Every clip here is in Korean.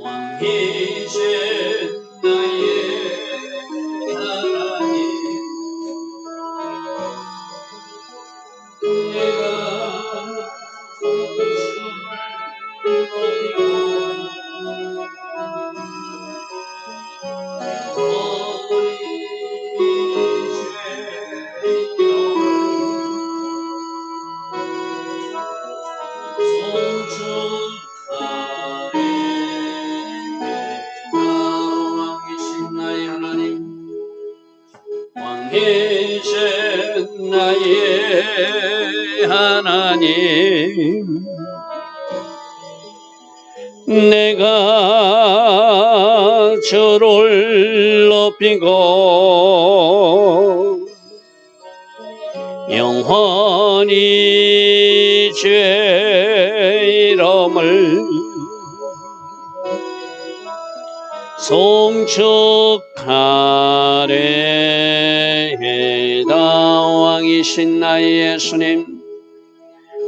왕이 저를 높이고 영원히 죄 이름을 송축하래다 왕이신 나의 예수님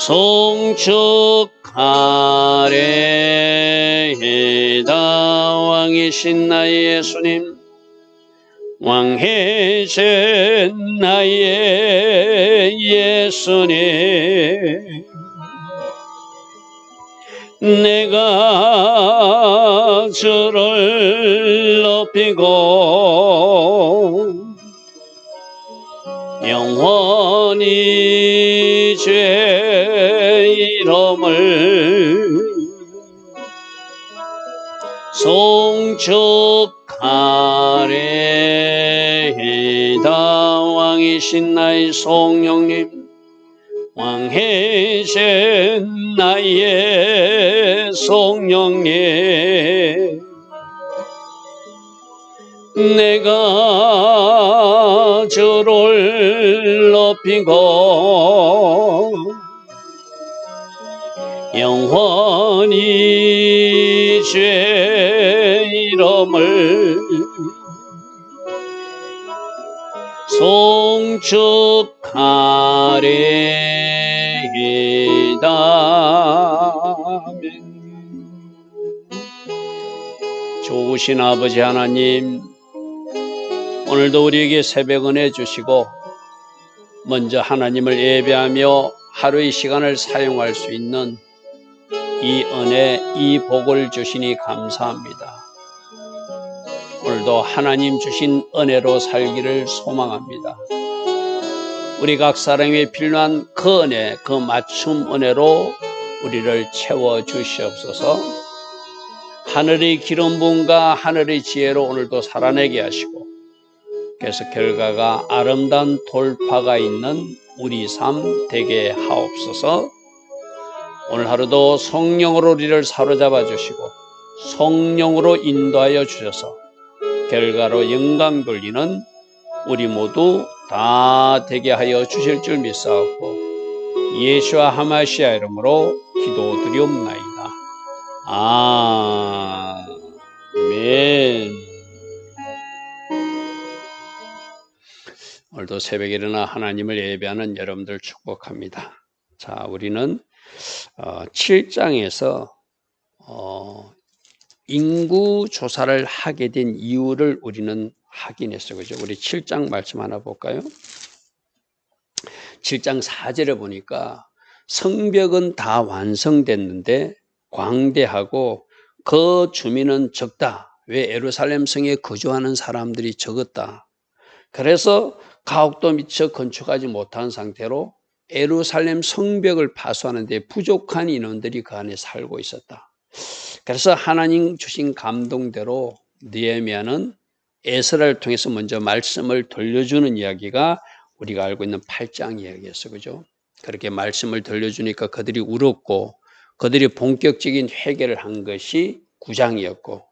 송축하래다. 왕이신 나의 예수님 왕이신 나의 예수님 내가 저를 높이고 영원 축하래다 왕이신 나의 성령님 왕이신 나의 성령님. 내가 저를 높이고 영원히 죄 이름을 송축하리이다 좋으신 아버지 하나님 오늘도 우리에게 새벽 은혜 주시고 먼저 하나님을 예배하며 하루의 시간을 사용할 수 있는 이 은혜, 이 복을 주시니 감사합니다. 오늘도 하나님 주신 은혜로 살기를 소망합니다. 우리 각 사람이 필요한 그 은혜, 그 맞춤 은혜로 우리를 채워 주시옵소서. 하늘의 기름 부음과 하늘의 지혜로 오늘도 살아내게 하시고 그래서 결과가 아름다운 돌파가 있는 우리 삶 되게 하옵소서. 오늘 하루도 성령으로 우리를 사로잡아 주시고 성령으로 인도하여 주셔서 결과로 영광 돌리는 우리 모두 다 되게 하여 주실 줄 믿사옵고 예수와 하마시아 이름으로 기도드리옵나이다. 아멘. 오늘도 새벽에 일어나 하나님을 예배하는 여러분들 축복합니다. 자, 우리는 어, 7장에서 어, 인구 조사를 하게 된 이유를 우리는 확인했어요. 그죠? 우리 7장 말씀 하나 볼까요? 7장 4절에 보니까 성벽은 다 완성됐는데 광대하고 그 주민은 적다. 왜 에루살렘 성에 거주하는 사람들이 적었다. 그래서 가옥도 미처 건축하지 못한 상태로 에루살렘 성벽을 파수하는데 부족한 인원들이 그 안에 살고 있었다. 그래서 하나님 주신 감동대로 느헤미야는 에스라를 통해서 먼저 말씀을 들려주는 이야기가 우리가 알고 있는 8장 이야기였어. 그죠? 그렇게 말씀을 들려주니까 그들이 울었고 그들이 본격적인 회개를 한 것이 9장이었고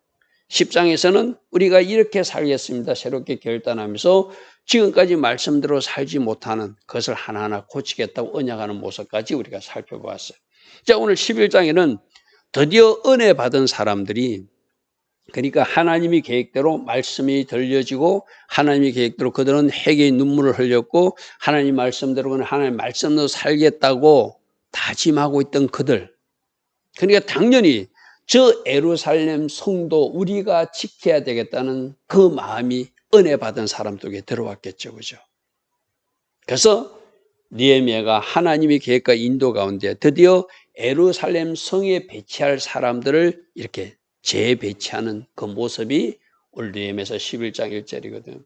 10장에서는 우리가 이렇게 살겠습니다. 새롭게 결단하면서 지금까지 말씀대로 살지 못하는 것을 하나하나 고치겠다고 언약하는 모습까지 우리가 살펴보았어요. 자, 오늘 11장에는 드디어 은혜 받은 사람들이 그러니까 하나님이 계획대로 말씀이 들려지고 하나님의 계획대로 그들은 회개의 눈물을 흘렸고 하나님 말씀대로 하나님 말씀으로 살겠다고 다짐하고 있던 그들. 그러니까 당연히 저 에루살렘 성도 우리가 지켜야 되겠다는 그 마음이 은혜 받은 사람 속에 들어왔겠죠. 그죠? 그래서 니에미아가 하나님의 계획과 인도 가운데 드디어 에루살렘 성에 배치할 사람들을 이렇게 재배치하는 그 모습이 니에미아서 11장 1절이거든.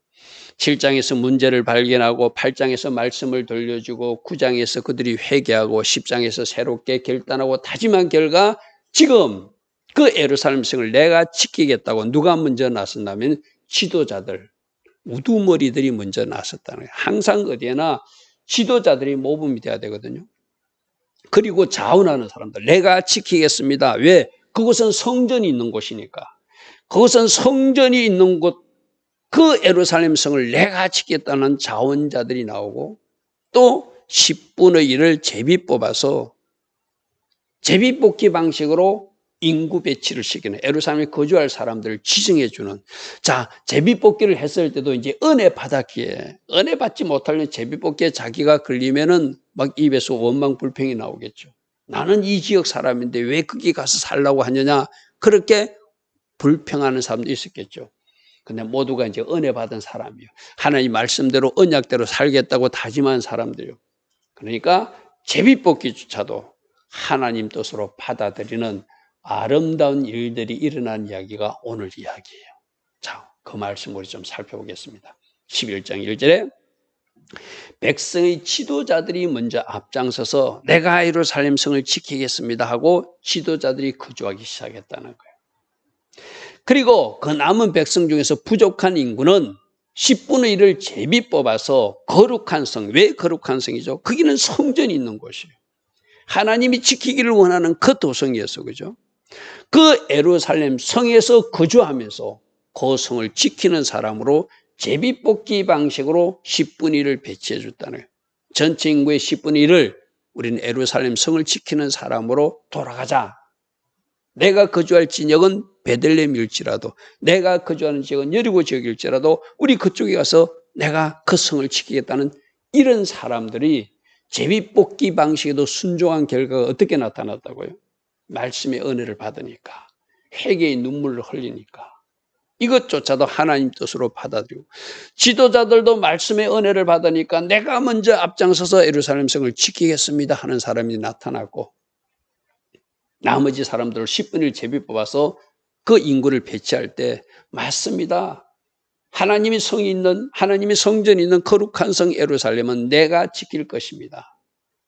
7장에서 문제를 발견하고 8장에서 말씀을 돌려주고 9장에서 그들이 회개하고 10장에서 새롭게 결단하고 다짐한 결과 지금 그 에루살렘 성을 내가 지키겠다고 누가 먼저 나섰냐면 지도자들, 우두머리들이 먼저 나섰다는 거예요. 항상 어디에나 지도자들이 모범이 돼야 되거든요. 그리고 자원하는 사람들, 내가 지키겠습니다. 왜? 그곳은 성전이 있는 곳이니까. 그것은 성전이 있는 곳, 그 에루살렘 성을 내가 지키겠다는 자원자들이 나오고 또 10분의 1을 제비 뽑아서 제비 뽑기 방식으로 인구 배치를 시키는 에루살렘에 거주할 사람들을 지정해 주는 자 제비 뽑기를 했을 때도 이제 은혜 받았기에 은혜 받지 못하면 제비 뽑기에 자기가 걸리면은 막 입에서 원망 불평이 나오겠죠. 나는 이 지역 사람인데 왜 거기 가서 살라고 하느냐 그렇게 불평하는 사람도 있었겠죠. 근데 모두가 이제 은혜 받은 사람이요. 하나님 말씀대로 언약대로 살겠다고 다짐한 사람들이요. 그러니까 제비 뽑기조차도 하나님 뜻으로 받아들이는 아름다운 일들이 일어난 이야기가 오늘 이야기예요. 자, 그 말씀 우리 좀 살펴보겠습니다. 11장 1절에 백성의 지도자들이 먼저 앞장서서 내가 예루살렘 성을 지키겠습니다 하고 지도자들이 거주하기 시작했다는 거예요. 그리고 그 남은 백성 중에서 부족한 인구는 10분의 1을 제비 뽑아서 거룩한 성, 왜 거룩한 성이죠? 거기는 성전이 있는 곳이에요. 하나님이 지키기를 원하는 그 도성이었어, 그죠? 그 에루살렘 성에서 거주하면서 그 성을 지키는 사람으로 제비뽑기 방식으로 10분의 1을 배치해 줬다는 거예요. 전체 인구의 10분의 1을 우리는 에루살렘 성을 지키는 사람으로 돌아가자. 내가 거주할 진영은 베들렘일지라도 내가 거주하는 지역은 여리고 지역일지라도 우리 그쪽에 가서 내가 그 성을 지키겠다는 이런 사람들이 제비뽑기 방식에도 순종한 결과가 어떻게 나타났다고요? 말씀의 은혜를 받으니까 회개의 눈물을 흘리니까 이것조차도 하나님 뜻으로 받아들이고 지도자들도 말씀의 은혜를 받으니까 내가 먼저 앞장서서 예루살렘 성을 지키겠습니다 하는 사람이 나타났고 나머지 사람들을 10분을 1 제비 뽑아서 그 인구를 배치할 때 맞습니다. 하나님이 성이 있는 하나님이 성전이 있는 거룩한 성 예루살렘은 내가 지킬 것입니다.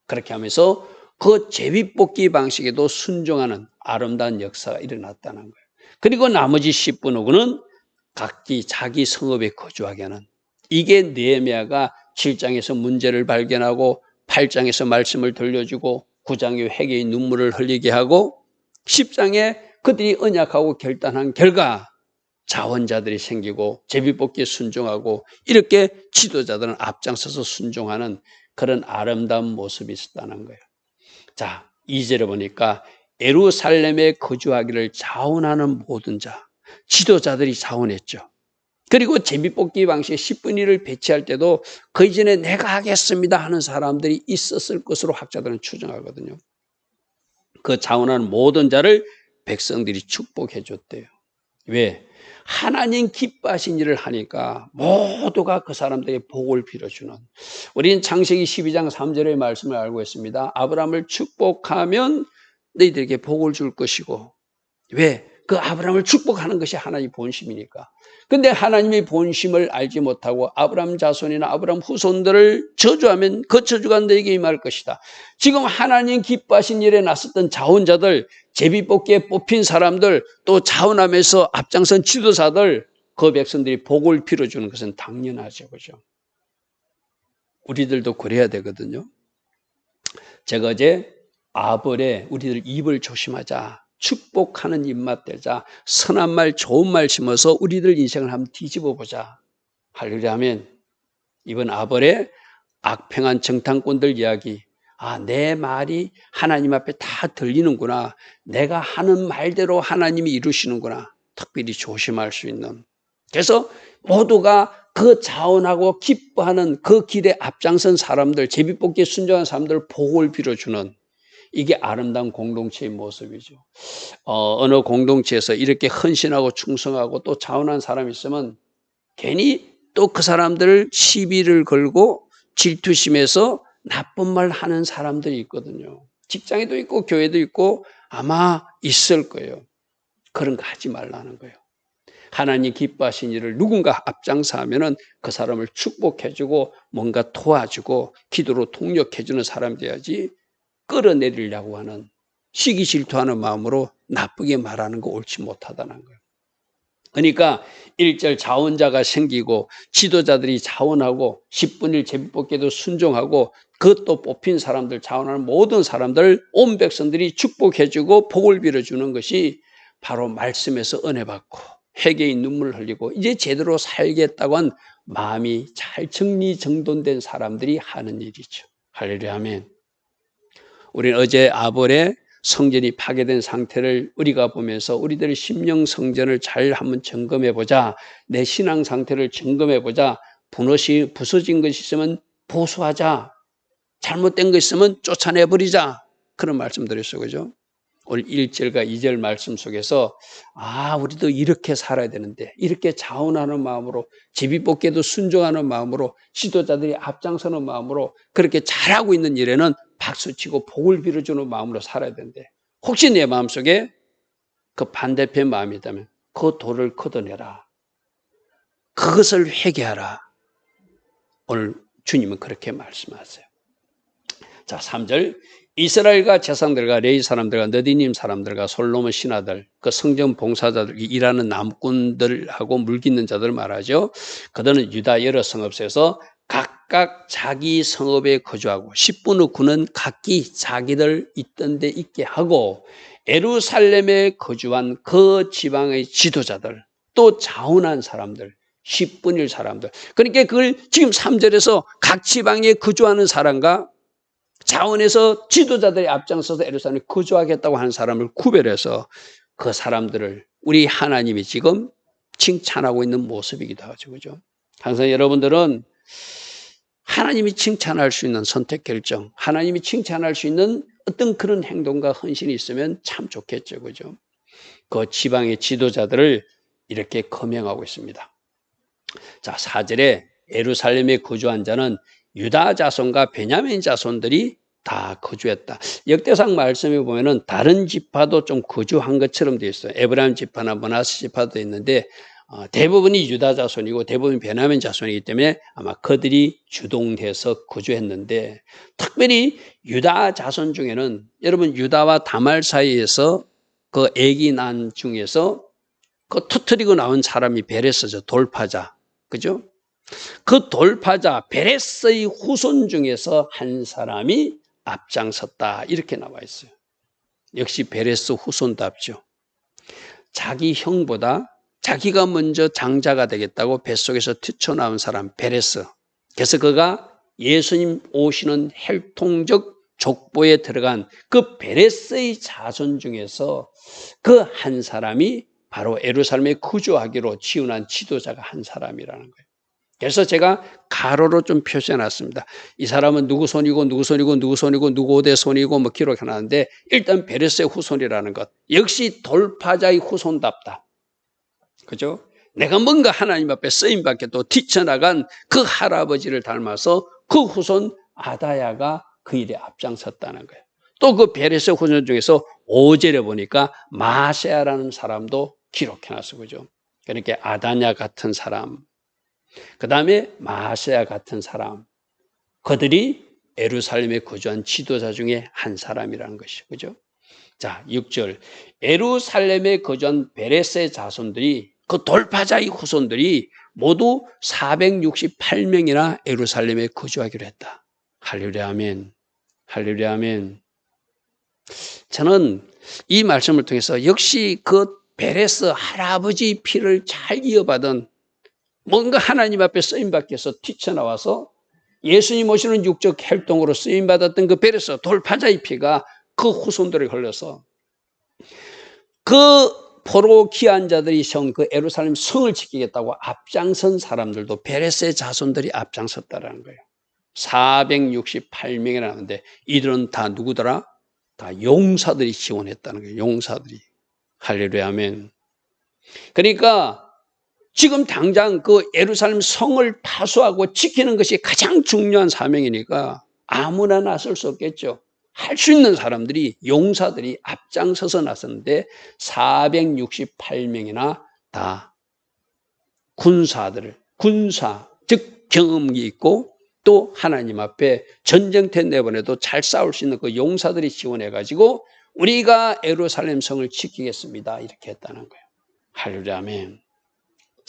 그렇게 하면서 그 제비뽑기 방식에도 순종하는 아름다운 역사가 일어났다는 거예요. 그리고 나머지 10분 호구는 각기 자기 성읍에 거주하게 하는 이게 네헤미야가 7장에서 문제를 발견하고 8장에서 말씀을 들려주고 9장에 회개의 눈물을 흘리게 하고 10장에 그들이 언약하고 결단한 결과 자원자들이 생기고 제비뽑기에 순종하고 이렇게 지도자들은 앞장서서 순종하는 그런 아름다운 모습이 있었다는 거예요. 자, 2절에 보니까 에루살렘에 거주하기를 자원하는 모든 자, 지도자들이 자원했죠. 그리고 제비뽑기 방식 10분의 1을 배치할 때도 그 이전에 내가 하겠습니다 하는 사람들이 있었을 것으로 학자들은 추정하거든요. 그 자원하는 모든 자를 백성들이 축복해 줬대요. 왜? 하나님 기뻐하신 일을 하니까 모두가 그 사람들에게 복을 빌어주는 우리는 창세기 12장 3절의 말씀을 알고 있습니다. 아브라함을 축복하면 너희들에게 복을 줄 것이고 왜? 그 아브라함을 축복하는 것이 하나님의 본심이니까. 근데 하나님의 본심을 알지 못하고 아브라함 자손이나 아브라함 후손들을 저주하면 그 저주가 너에게 임할 것이다. 지금 하나님 기뻐하신 일에 나섰던 자원자들, 제비뽑기에 뽑힌 사람들, 또 자원하면서 앞장선 지도사들, 그 백성들이 복을 빌어주는 것은 당연하죠. 그죠? 우리들도 그래야 되거든요. 제가 어제 아벌에 우리들 입을 조심하자. 축복하는 입맛 되자 선한 말 좋은 말 심어서 우리들 인생을 한번 뒤집어 보자. 할렐루야 하면 이번 아벌의 악평한 정탐꾼들 이야기 아, 내 말이 하나님 앞에 다 들리는구나. 내가 하는 말대로 하나님이 이루시는구나. 특별히 조심할 수 있는. 그래서 모두가 그 자원하고 기뻐하는 그 길에 앞장선 사람들, 제비뽑기에 순종한 사람들 복을 빌어주는 이게 아름다운 공동체의 모습이죠. 어, 어느 공동체에서 이렇게 헌신하고 충성하고 또 자원한 사람이 있으면 괜히 또 그 사람들을 시비를 걸고 질투심에서 나쁜 말 하는 사람들이 있거든요. 직장에도 있고 교회도 있고 아마 있을 거예요. 그런 거 하지 말라는 거예요. 하나님 기뻐하신 일을 누군가 앞장서 하면은 그 사람을 축복해주고 뭔가 도와주고 기도로 통역해주는 사람 돼야지 끌어내리려고 하는 시기 질투하는 마음으로 나쁘게 말하는 거 옳지 못하다는 거예요. 그러니까 일절 자원자가 생기고 지도자들이 자원하고 10분 일 제비뽑기도 순종하고 그것도 뽑힌 사람들 자원하는 모든 사람들 온 백성들이 축복해주고 복을 빌어주는 것이 바로 말씀에서 은혜 받고 회개의 눈물 흘리고 이제 제대로 살겠다고 한 마음이 잘 정리정돈된 사람들이 하는 일이죠. 할렐루야 아멘. 우리는 어제 아볼의 성전이 파괴된 상태를 우리가 보면서 우리들의 심령 성전을 잘 한번 점검해 보자. 내 신앙 상태를 점검해 보자. 분옷이 부서진 것이 있으면 보수하자. 잘못된 것 있으면 쫓아내 버리자. 그런 말씀 드렸어요. 그죠? 오늘 1절과 2절 말씀 속에서 아, 우리도 이렇게 살아야 되는데 이렇게 자원하는 마음으로 제비뽑기에도 순종하는 마음으로 지도자들이 앞장서는 마음으로 그렇게 잘하고 있는 일에는 박수치고 복을 빌어주는 마음으로 살아야 되는데 혹시 내 마음속에 그 반대편 마음이 있다면 그 돌을 걷어내라. 그것을 회개하라. 오늘 주님은 그렇게 말씀하세요. 자, 3절. 이스라엘과 재상들과 레이 사람들과 너디님 사람들과 솔로몬 신하들, 그 성전 봉사자들, 일하는 남꾼들하고 물깃는 자들 말하죠. 그들은 유다 여러 성읍에서 각각 자기 성읍에 거주하고 10분 후 그는 각기 자기들 있던 데 있게 하고 에루살렘에 거주한 그 지방의 지도자들 또 자원한 사람들 10분일 사람들 그러니까 그걸 지금 3절에서 각 지방에 거주하는 사람과 자원에서 지도자들이 앞장서서 에루살렘에 거주하겠다고 하는 사람을 구별해서 그 사람들을 우리 하나님이 지금 칭찬하고 있는 모습이기도 하죠. 그죠? 항상 여러분들은 하나님이 칭찬할 수 있는 선택 결정, 하나님이 칭찬할 수 있는 어떤 그런 행동과 헌신이 있으면 참 좋겠죠. 그죠? 그 지방의 지도자들을 이렇게 거명하고 있습니다. 자, 4절에 에루살렘에 거주한 자는 유다 자손과 베냐민 자손들이 다 거주했다. 역대상 말씀에 보면은 다른 지파도 좀 거주한 것처럼 되어 있어요. 에브라임 지파나 모나스 지파도 있는데 어, 대부분이 유다 자손이고 대부분 베냐민 자손이기 때문에 아마 그들이 주동해서 거주했는데 특별히 유다 자손 중에는 여러분 유다와 다말 사이에서 그 애기 난 중에서 그 터트리고 나온 사람이 베레스죠 돌파자 그죠? 그 돌파자 베레스의 후손 중에서 한 사람이 앞장섰다 이렇게 나와 있어요. 역시 베레스 후손답죠. 자기 형보다 자기가 먼저 장자가 되겠다고 뱃속에서 튀쳐나온 사람 베레스. 그래서 그가 예수님 오시는 혈통적 족보에 들어간 그 베레스의 자손 중에서 그 한 사람이 바로 에루살렘에 거주하기로 지원한 지도자가 한 사람이라는 거예요. 그래서 제가 가로로 좀 표시해 놨습니다. 이 사람은 누구 손이고 누구 손이고 누구 손이고 누구 오대 손이고 뭐 기록해 놨는데 일단 베레스의 후손이라는 것. 역시 돌파자의 후손답다. 그죠? 내가 뭔가 하나님 앞에 쓰임 받게 또 뛰쳐나간 그 할아버지를 닮아서 그 후손 아다야가 그 일에 앞장섰다는 거예요. 또 그 베레스 후손 중에서 5절에 보니까 마세아라는 사람도 기록해 놨어. 그죠? 그러니까 아다냐 같은 사람, 그 다음에 마세아 같은 사람, 그들이 에루살렘에 거주한 지도자 중에 한 사람이라는 것이 그죠? 자, 6절. 에루살렘에 거주한 베레스의 자손들이 그 돌파자의 후손들이 모두 468명이나 에루살렘에 거주하기로 했다. 할렐루야 아멘. 할렐루야 아멘. 저는 이 말씀을 통해서 역시 그 베레스 할아버지 피를 잘 이어받은 뭔가 하나님 앞에 쓰임 받기서 튀쳐나와서 예수님 오시는 육적 활동으로 쓰임 받았던 그 베레스 돌파자의 피가 그 후손들에 걸려서 그 포로 귀한 자들이 세운 그 에루살렘 성을 지키겠다고 앞장선 사람들도 베레스의 자손들이 앞장섰다라는 거예요. 468명이 나는데 이들은 다 누구더라? 다 용사들이 지원했다는 거예요. 용사들이. 할렐루야 아멘. 그러니까 지금 당장 그 예루살렘 성을 파수하고 지키는 것이 가장 중요한 사명이니까 아무나 나설 수 없겠죠. 할 수 있는 사람들이 용사들이 앞장서서 나섰는데 468명이나 다 군사들을 군사 즉 경험이 있고 또 하나님 앞에 전쟁터 내보내도 잘 싸울 수 있는 그 용사들이 지원해 가지고 우리가 에루살렘 성을 지키겠습니다 이렇게 했다는 거예요. 할렐루야 아멘.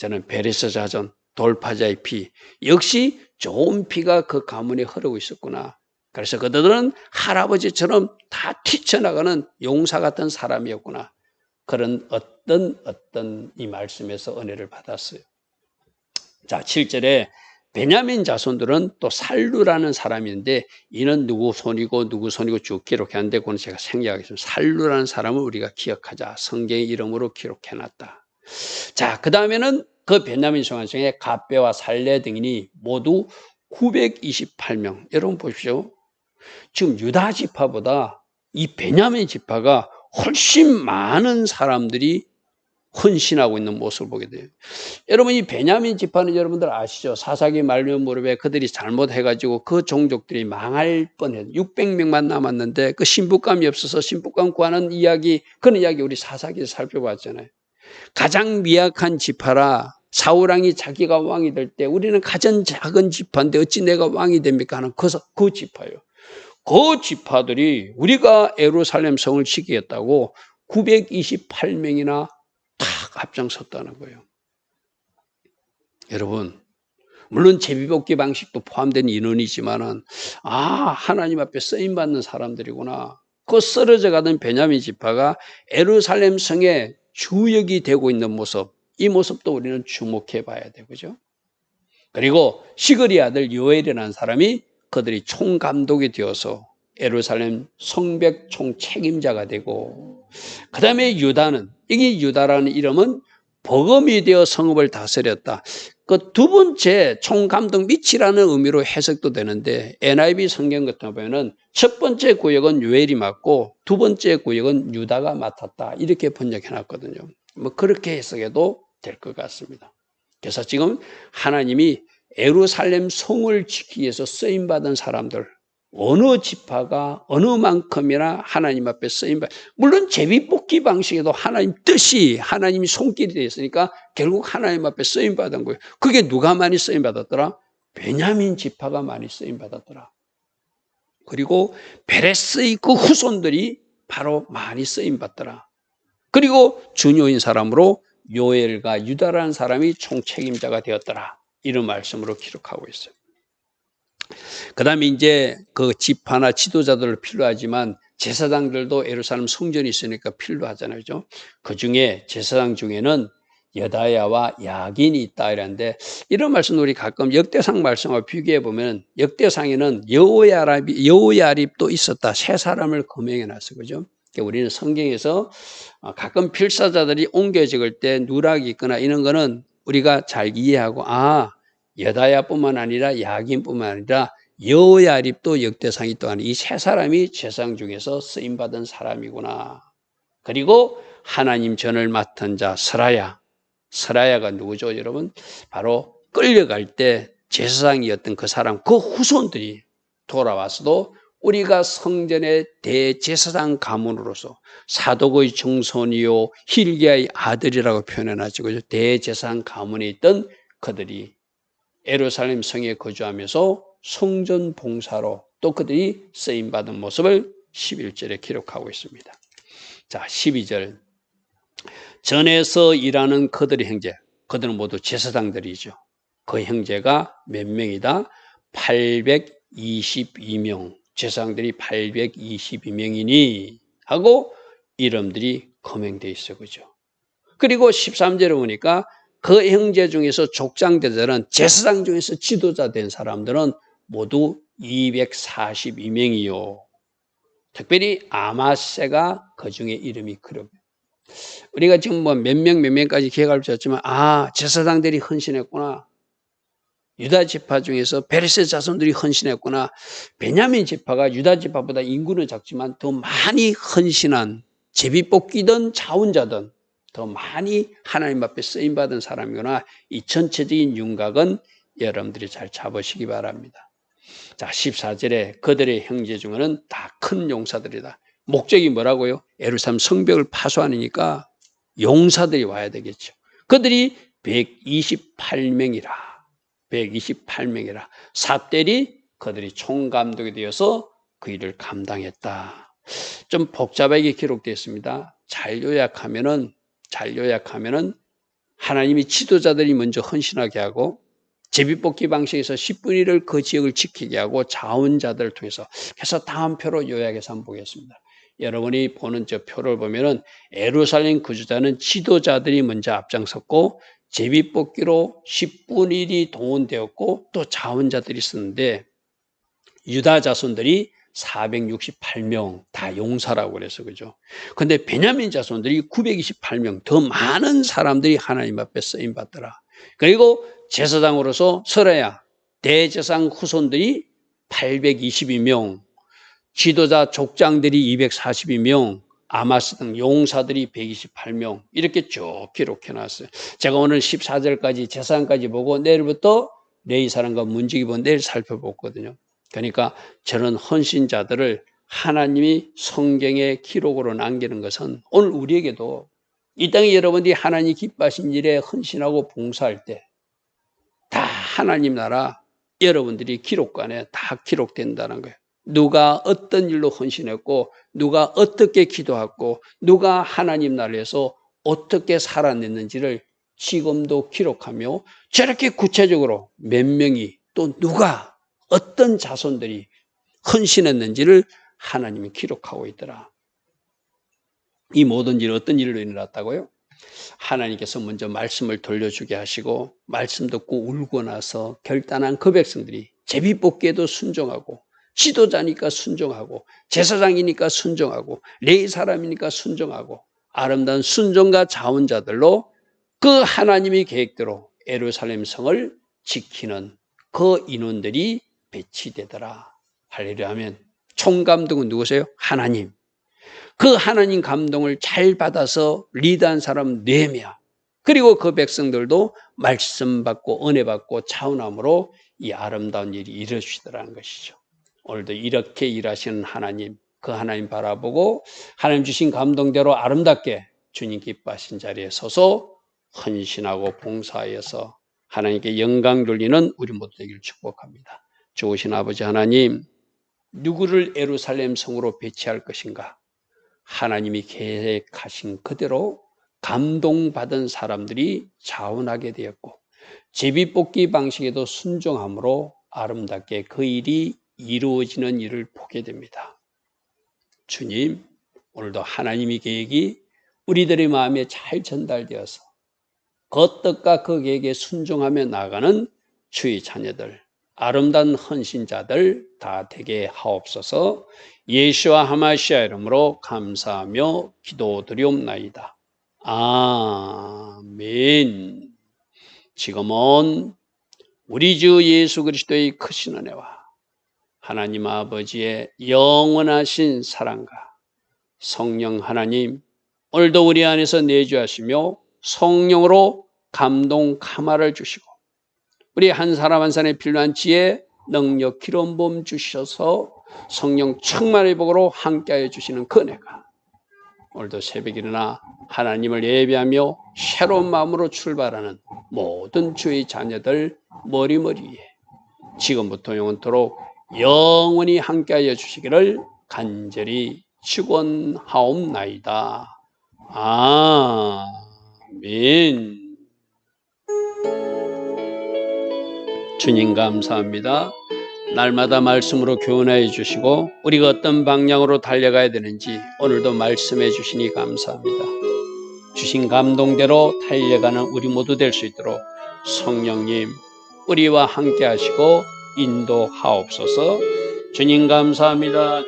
저는 베레스 자전 돌파자의 피 역시 좋은 피가 그 가문에 흐르고 있었구나. 그래서 그들은 할아버지처럼 다 튀쳐나가는 용사 같은 사람이었구나. 그런 어떤 어떤 이 말씀에서 은혜를 받았어요. 자, 7절에 베냐민 자손들은 또 살루라는 사람인데 이는 누구 손이고 누구 손이고 쭉 기록했는데 그건 제가 생략하겠습니다. 살루라는 사람을 우리가 기억하자. 성경의 이름으로 기록해놨다. 자, 그 다음에는 그 베냐민 중에 갑배와 살레 등이 모두 928명. 여러분 보십시오. 지금 유다 지파보다 이 베냐민 지파가 훨씬 많은 사람들이 헌신하고 있는 모습을 보게 돼요. 여러분 이 베냐민 지파는 여러분들 아시죠? 사사기 말년 무렵에 그들이 잘못해가지고 그 종족들이 망할 뻔해 600명만 남았는데 그 신부감이 없어서 신부감 구하는 이야기 그런 이야기 우리 사사기에서 살펴봤잖아요. 가장 미약한 지파라 사우랑이 자기가 왕이 될 때 우리는 가장 작은 지파인데 어찌 내가 왕이 됩니까 하는 그, 그 지파예요. 그 지파들이 우리가 에루살렘 성을 지키겠다고 928명이나 탁 앞장섰다는 거예요. 여러분, 물론 제비뽑기 방식도 포함된 인원이지만은 아 하나님 앞에 쓰임 받는 사람들이구나. 그 쓰러져 가던 베냐민 지파가 에루살렘 성의 주역이 되고 있는 모습, 이 모습도 우리는 주목해 봐야 되죠. 그리고 시그리 아들 요엘이라는 사람이 그들이 총감독이 되어서 에루살렘 성벽 총책임자가 되고 그 다음에 유다는 이게 유다라는 이름은 버금이 되어 성읍을 다스렸다. 그 두 번째 총감독 밑이라는 의미로 해석도 되는데 NIV 성경 같은 경우에는 첫 번째 구역은 요엘이 맡고 두 번째 구역은 유다가 맡았다. 이렇게 번역해 놨거든요. 뭐 그렇게 해석해도 될 것 같습니다. 그래서 지금 하나님이 에루살렘 성을 지키기 위해서 쓰임 받은 사람들 어느 지파가 어느 만큼이나 하나님 앞에 쓰임 받 물론 제비뽑기 방식에도 하나님 뜻이 하나님이 손길이 되어 있으니까 결국 하나님 앞에 쓰임 받은 거예요. 그게 누가 많이 쓰임 받았더라? 베냐민 지파가 많이 쓰임 받았더라. 그리고 베레스의 그 후손들이 바로 많이 쓰임 받더라. 그리고 중요인 사람으로 요엘과 유다라는 사람이 총책임자가 되었더라. 이런 말씀으로 기록하고 있어요. 그 다음에 이제 그 지파나 지도자들 필요하지만 제사장들도 예루살렘 성전이 있으니까 필요하잖아요. 그죠? 그 중에 제사장 중에는 여다야와 야긴이 있다 이랬는데 이런 말씀 우리 가끔 역대상 말씀과 비교해 보면 역대상에는 여호야립 여호야립도 있었다 세 사람을 거명해 놨어 그죠? 그러니까 우리는 성경에서 가끔 필사자들이 옮겨 적을 때 누락이 있거나 이런 거는 우리가 잘 이해하고 아 여다야뿐만 아니라 야긴뿐만 아니라 여야립도 역대상이 또한 이 세 사람이 재상 중에서 쓰임 받은 사람이구나. 그리고 하나님 전을 맡은 자 스라야. 스라야가 누구죠, 여러분? 바로 끌려갈 때 제사장이었던 그 사람, 그 후손들이 돌아와서도 우리가 성전의 대제사장 가문으로서 사독의 정손이요 힐기야의 아들이라고 표현해놨죠. 대제사장 가문에 있던 그들이 에루살렘 성에 거주하면서 성전 봉사로 또 그들이 쓰임 받은 모습을 11절에 기록하고 있습니다. 자, 12절. 전에서 일하는 그들의 형제, 그들은 모두 제사장들이죠. 그 형제가 몇 명이다? 822명. 제사장들이 822명이니 하고 이름들이 거명되어 있어 그죠. 그리고 13절에 보니까 그 형제 중에서 족장대들은 제사장 중에서 지도자 된 사람들은 모두 242명이요. 특별히 아마세가 그 중에 이름이 그룹. 우리가 지금 뭐 몇 명, 몇 명까지 기억할 수 없지만, 아, 제사장들이 헌신했구나. 유다 지파 중에서 베레스 자손들이 헌신했구나. 베냐민 지파가 유다 지파보다 인구는 작지만 더 많이 헌신한 제비 뽑기든 자원자든 더 많이 하나님 앞에 쓰임 받은 사람이구나. 이 전체적인 윤곽은 여러분들이 잘 잡으시기 바랍니다. 자, 14절에 그들의 형제 중에는 다 큰 용사들이다. 목적이 뭐라고요? 에루삼 성벽을 파수하니까 용사들이 와야 되겠죠. 그들이 128명이라. 128명이라. 삽들이 그들이 총감독이 되어서 그 일을 감당했다. 좀 복잡하게 기록되어 있습니다. 잘 요약하면은, 잘 요약하면은 하나님이 지도자들이 먼저 헌신하게 하고 제비뽑기 방식에서 10분의 1을 그 지역을 지키게 하고 자원자들을 통해서 그래서 다음 표로 요약해서 한번 보겠습니다. 여러분이 보는 저 표를 보면은 에루살렘 구주자는 지도자들이 먼저 앞장섰고 제비뽑기로 10분의 1이 동원되었고 또 자원자들이 있었는데 유다 자손들이 468명 다 용사라고 그래서 그죠. 근데 베냐민 자손들이 928명 더 많은 사람들이 하나님 앞에 쓰임 받더라. 그리고 제사장으로서 설아야 대제상 후손들이 822명, 지도자 족장들이 242명, 아마스 등 용사들이 128명 이렇게 쭉 기록해 놨어요. 제가 오늘 14절까지 제사장까지 보고 내일부터 레이 사람과 문지기 본 내일 살펴보거든요. 그러니까 저는 헌신자들을 하나님이 성경의 기록으로 남기는 것은 오늘 우리에게도 이 땅에 여러분들이 하나님 기뻐하신 일에 헌신하고 봉사할 때 다 하나님 나라 여러분들이 기록관에 다 기록된다는 거예요. 누가 어떤 일로 헌신했고 누가 어떻게 기도했고 누가 하나님 나라에서 어떻게 살아냈는지를 지금도 기록하며 저렇게 구체적으로 몇 명이 또 누가 어떤 자손들이 헌신했는지를 하나님이 기록하고 있더라. 이 모든 일 어떤 일로 일어났다고요? 하나님께서 먼저 말씀을 돌려주게 하시고 말씀 듣고 울고 나서 결단한 그 백성들이 제비뽑기에도 순종하고 지도자니까 순종하고 제사장이니까 순종하고 레이 사람이니까 순종하고 아름다운 순종과 자원자들로 그 하나님의 계획대로 에루살렘 성을 지키는 그 인원들이 배치되더라. 할렐루야 하면 총감독은 누구세요? 하나님. 그 하나님 감동을 잘 받아서 리드한 사람 4명 그리고 그 백성들도 말씀 받고 은혜 받고 차원함으로 이 아름다운 일이 이루어지더라는 것이죠. 오늘도 이렇게 일하시는 하나님, 그 하나님 바라보고 하나님 주신 감동대로 아름답게 주님 기뻐하신 자리에 서서 헌신하고 봉사하여서 하나님께 영광 돌리는 우리 모두 되기를 축복합니다. 좋으신 아버지 하나님, 누구를 에루살렘 성으로 배치할 것인가? 하나님이 계획하신 그대로 감동받은 사람들이 자원하게 되었고 제비뽑기 방식에도 순종함으로 아름답게 그 일이 이루어지는 일을 보게 됩니다. 주님, 오늘도 하나님의 계획이 우리들의 마음에 잘 전달되어서 그 뜻과 그 계획에 순종하며 나가는 주의 자녀들, 아름다운 헌신자들 다 되게 하옵소서 예수와 하마시아 이름으로 감사하며 기도드리옵나이다. 아멘. 지금은 우리 주 예수 그리스도의 크신 은혜와 하나님 아버지의 영원하신 사랑과 성령 하나님 오늘도 우리 안에서 내주하시며 성령으로 감동 카마를 주시고 우리 한 사람 한 사람의 필요한 지혜 능력 기름 부음 주셔서 성령 충만의 복으로 함께하여 주시는 그 은혜가 오늘도 새벽 일어나 하나님을 예배하며 새로운 마음으로 출발하는 모든 주의 자녀들 머리머리에 지금부터 영원토록 영원히 함께하여 주시기를 간절히 축원하옵나이다. 아멘. 주님 감사합니다. 날마다 말씀으로 교훈해 주시고 우리가 어떤 방향으로 달려가야 되는지 오늘도 말씀해 주시니 감사합니다. 주신 감동대로 달려가는 우리 모두 될 수 있도록 성령님 우리와 함께 하시고 인도하옵소서. 주님 감사합니다.